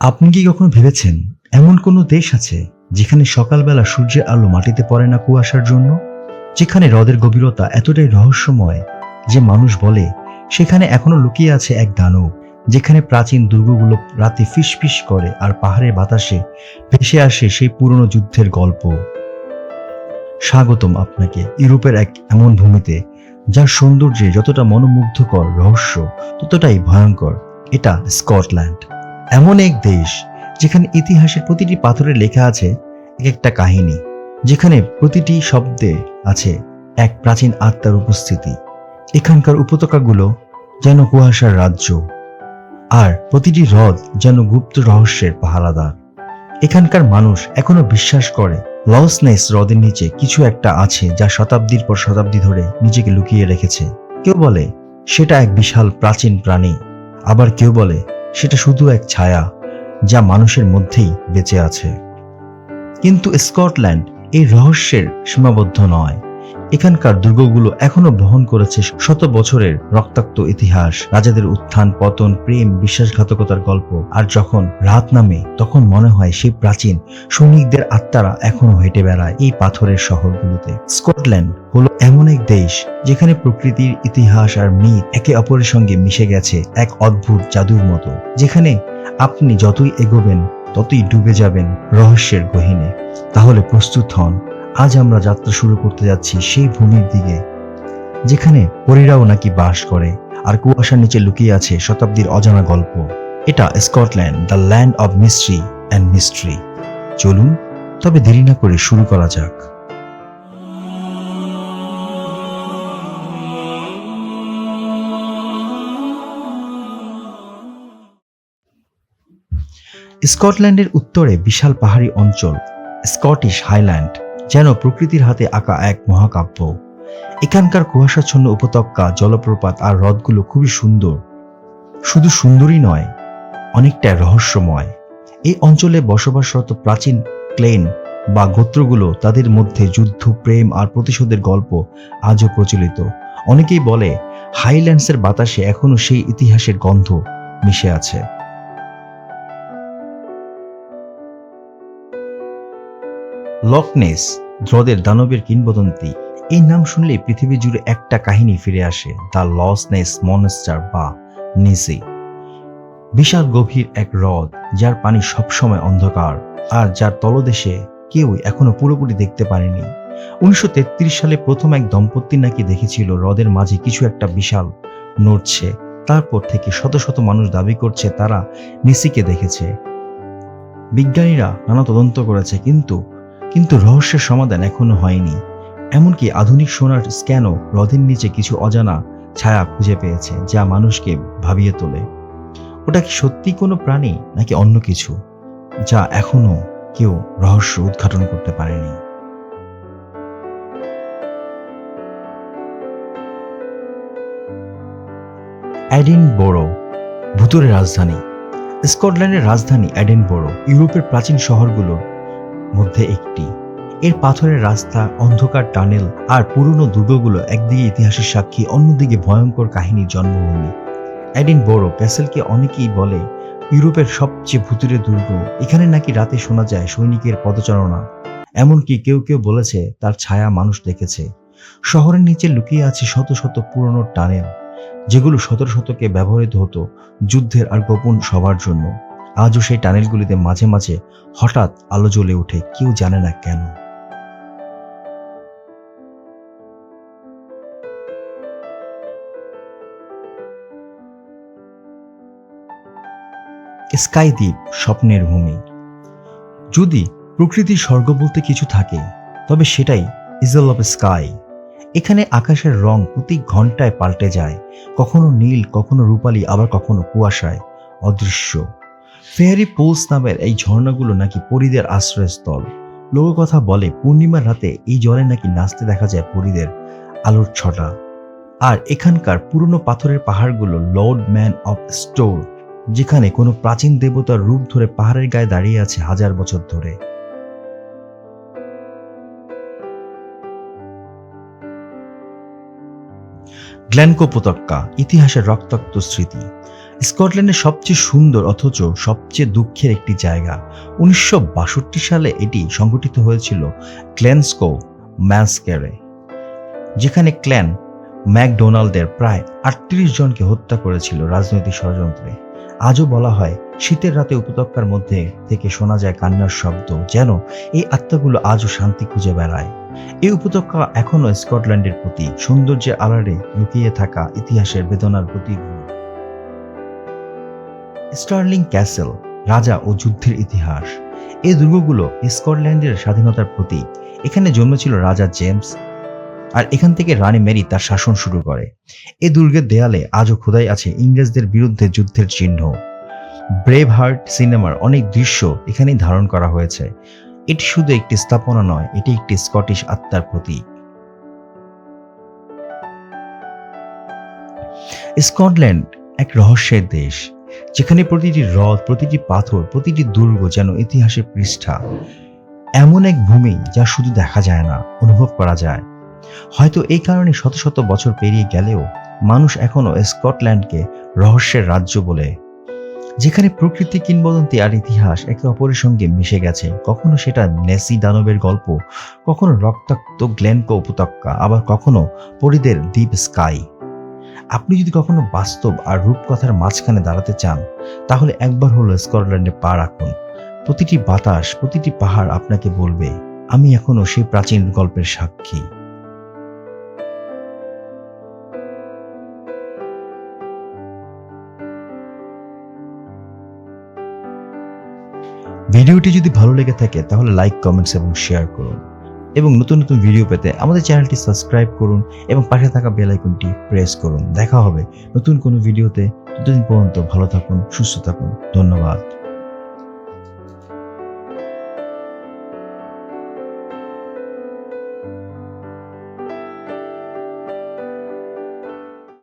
আপনি কি কখনো ভেবেছেন এমন কোনো দেশ আছে যেখানে সকালবেলা সূর্যের আলো মাটিতে পড়ে না কুয়াশার জন্য? যেখানে হ্রদের গভীরতা এতটাই রহস্যময় যে মানুষ বলে, সেখানে এখনও লুকিয়ে আছে এক দানব, যেখানে প্রাচীন দুর্গগুলো রাতে ফিসফিস করে আর পাহাড়ের বাতাসে ভেসে আসে সেই পুরনো যুদ্ধের গল্প। স্বাগতম আপনাকে ইউরোপের এক এমন ভূমিতে, যার সৌন্দর্যে যতটা মনোমুগ্ধকর রহস্য, ততটাই ভয়ঙ্কর। এটা স্কটল্যান্ড। এমন এক দেশ যেখানে ইতিহাসের প্রতিটি পাথরে লেখা আছে এক একটা কাহিনী, যেখানে প্রতিটি শব্দে আছে এক প্রাচীন আত্মার উপস্থিতি। এখানকার উপত্যকাগুলো যেন কুয়াশার রাজ্য, আর প্রতিটি হ্রদ যেন গুপ্ত রহস্যের পাহারাদার। এখানকার মানুষ এখনও বিশ্বাস করে, লসনেস হ্রদের নিচে কিছু একটা আছে যা শতাব্দীর পর শতাব্দী ধরে নিজেকে লুকিয়ে রেখেছে। কেউ বলে, সেটা এক বিশাল প্রাচীন প্রাণী। আবার কেউ বলে সেটা শুধু এক ছায়া যা মানুষের মধ্যেই বেঁচে আছে। কিন্তু স্কটল্যান্ড এই রহস্যের সীমাবদ্ধ নয়। এখানকার দুর্গগুলো এখনও বহন করেছে শত বছরের রক্তাক্ত ইতিহাস, রাজাদের উত্থান, পতন, প্রেম, বিশ্বাসঘাতকতার গল্প। আর যখন রাত নামে, তখন মনে হয় সেই প্রাচীন সৈনিকদের আত্মারা এখনও হেঁটে বেড়ায় এই পাথরের শহরগুলোতে। স্কটল্যান্ড হলো এমন এক দেশ যেখানে প্রকৃতির ইতিহাস আর মিথ একে অপরের সঙ্গে মিশে গেছে এক অদ্ভুত জাদুর মতো, যেখানে আপনি যতই এগোবেন, ততই ডুবে যাবেন রহস্যের গহীনে। তাহলে প্রস্তুত হন। আজ আমরা যাত্রা শুরু করতে যাচ্ছি সেই ভূমির দিকে, যেখানে পরীরাও নাকি বাস করে আর কুয়াশার নিচে লুকিয়ে আছে শতাব্দীর অজানা গল্প। এটা Scotland, the land of mystery and mystery. চলুন, তবে দেরি না করে শুরু করা যাক। স্কটল্যান্ডের উত্তরে বিশাল পাহাড়ি অঞ্চল, স্কটিশ হাইল্যান্ড। যেন প্রকৃতির হাতে আঁকা এক মহাকাব্য। এখানকার কুয়াশাচ্ছন্ন উপত্যকা, জলপ্রপাত আর হ্রদগুলো খুবই সুন্দর। শুধু সুন্দরই নয় অনেকটা রহস্যময়। এই অঞ্চলে বসবাসরত প্রাচীন ক্লেন বা গোত্রগুলো তাদের মধ্যে যুদ্ধ, প্রেম আর প্রতিশোধের গল্প আজও প্রচলিত। অনেকেই বলে, হাইল্যান্ডসের বাতাসে এখনও সেই ইতিহাসের গন্ধ মিশে আছে। লকনেস হ্রদের দানবের কিংবদন্তি। এই নাম শুনলে পৃথিবী জুড়ে একটা কাহিনী ফিরে আসে, দ্য লসনেস মনস্টার বা নিসি। বিশাল গভীর এক হ্রদ, যার পানি সবসময় অন্ধকার, আর যার তলদেশে কেউই এখনও পুরোপুরি দেখতে পারেনি। উনিশশো তেত্রিশ সালে প্রথম এক দম্পতি নাকি দেখেছিল হ্রদের মাঝে কিছু একটা বিশাল নড়ছে, তারপর থেকে শত শত মানুষ দাবি করছে তারা নিসিকে দেখেছে। বিজ্ঞানীরা নানা তদন্ত করেছে, কিন্তু কিন্তু রহস্যের সমাধান এখনও হয়নি। এমনকি আধুনিক সোনার স্ক্যানও হ্রদের নিচে কিছু অজানা ছায়া খুঁজে পেয়েছে, যা মানুষকে ভাবিয়ে তোলে। ওটা কি সত্যি কোনো প্রাণী, নাকি অন্য কিছু, যা এখনও কেউ রহস্য উদ্ঘাটন করতে পারেনি? অ্যাডিন বড়ো ভূতরের রাজধানী। স্কটল্যান্ডের রাজধানী অ্যাডেনবরো ইউরোপের প্রাচীন শহরগুলোর মধ্যে একটি। এর পাথরের রাস্তা, অন্ধকার টানেল আর পুরনো দুর্গগুলো একদিকে ইতিহাসের সাক্ষী, অন্যদিকে ভয়ঙ্কর কাহিনীর জন্মভূমি। অ্যাডিন বড় প্যাসেলকে অনেকেই বলে ইউরোপের সবচেয়ে ভুতুরে দুর্গ। এখানে নাকি রাতে শোনা যায় সৈনিকের পদচারণা। এমনকি কেউ কেউ বলেছে তার ছায়া মানুষ দেখেছে। শহরের নিচে লুকিয়ে আছে শত শত পুরনো টানেল, যেগুলো সতেরো শতকে ব্যবহৃত হতো যুদ্ধের আর গোপন সবার জন্য। আজও সেই টানেলগুলিতে মাঝে মাঝে হঠাৎ আলো জ্বলে ওঠে, কেউ জানে না কেন। স্কাই দ্বীপ স্বপ্নের ভূমি। যদি প্রকৃতির স্বর্গ বলতে কিছু থাকে, তবে সেটাই ইজল অফ স্কাই। এখানে আকাশের রং প্রতি ঘন্টায় পাল্টে যায়, কখনো নীল, কখনো রূপালী, আবার কখনো কুয়াশায় অদৃশ্য। ফেয়ারি পোলস নামের এই ঝর্ণাগুলো নাকি পরীদের আশ্রয়স্থল। লোককথা বলে, পূর্ণিমার রাতে এই জলে নাকি নাচতে দেখা যায় পরীদের আলোর ছটা। আর এখানকার পুরনো পাথরের পাহাড়গুলো লর্ড ম্যান অফ স্টোর, যেখানে কোনো প্রাচীন দেবতার রূপ ধরে পাহাড়ের গায়ে দাঁড়িয়ে আছে হাজার বছর ধরে। গ্ল্যানকো উপত্যকা, ইতিহাসের রক্তাক্ত স্মৃতি। স্কটল্যান্ডের সবচেয়ে সুন্দর অথচ সবচেয়ে দুঃখের একটি জায়গা। উনিশশো বাষট্টি সালে এটি সংগঠিত হয়েছিল ক্লেন্সকো ম্যাসকেরে যেখানে ক্ল্যান ম্যাকডোনাল্ডের প্রায় আটত্রিশ জনকে হত্যা করেছিল রাজনৈতিক ষড়যন্ত্রে। আজও বলা হয়, শীতের রাতে উপত্যকার মধ্যে থেকে শোনা যায় কান্নার শব্দ, যেন এই আত্মাগুলো আজও শান্তি খুঁজে বেড়ায়। এই উপত্যকা এখনও স্কটল্যান্ডের প্রতি সৌন্দর্যের আড়ালে লুকিয়ে থাকা ইতিহাসের বেদনার প্রতিরূপ স্টার্লিং ক্যাসেল, রাজা ও যুদ্ধের ইতিহাস। এই দুর্গগুলো স্কটল্যান্ডের স্বাধীনতার প্রতীক। এখানে জন্মেছিল রাজা জেমস আর এখান থেকে রানী মেরি তার শাসন শুরু করে। এই দুর্গের দেয়ালে আজও খোদাই আছে ইংরেজদের বিরুদ্ধে যুদ্ধের চিহ্ন। ব্রেভ হার্ট সিনেমার অনেক দৃশ্য এখানেই ধারণ করা হয়েছে। এটি শুধু একটি স্থাপনা নয়, এটি একটি স্কটিশ আত্মার প্রতীক। স্কটল্যান্ড এক রহস্যের দেশ। যেখানে প্রতিটি হ্রদ, প্রতিটি পাথর, প্রতিটি দুর্গ যেন ইতিহাসের পৃষ্ঠা। এমন এক ভূমি যা শুধু দেখা যায় না, অনুভব করা যায়। হয়তো এই কারণে শত শত বছর পেরিয়ে গেলেও মানুষ এখনও স্কটল্যান্ডকে রহস্যের রাজ্য বলে। যেখানে প্রকৃতি কিংবদন্তি আর ইতিহাস একে অপরের সঙ্গে মিশে গেছে। কখনো সেটা নেসি দানবের গল্প, কখনো রক্তাক্ত গ্ল্যানকো উপত্যকা, আবার কখনো পরিদের দ্বীপ স্কাই। আপনি যদি কখনো বাস্তব আর রূপকথার মাঝখানে দাঁড়াতে চান, তাহলে একবার হলো স্কটল্যান্ডে পা রাখুন। প্রতিটি বাতাস, প্রতিটি পাহাড় আপনাকে বলবে, আমি এখনও সেই প্রাচীন গল্পের সাক্ষী। ভিডিওটি যদি ভালো লেগে থাকে, তাহলে লাইক, কমেন্টস এবং শেয়ার করুন। এবং নতুন নতুন ভিডিও পেতে আমাদের চ্যানেলটি সাবস্ক্রাইব করুন এবং পাশে থাকা বেল আইকনটি প্রেস করুন। দেখা হবে নতুন কোনো ভিডিওতে ততদিন পর্যন্ত ভালো থাকুন, সুস্থ থাকুন। ধন্যবাদ।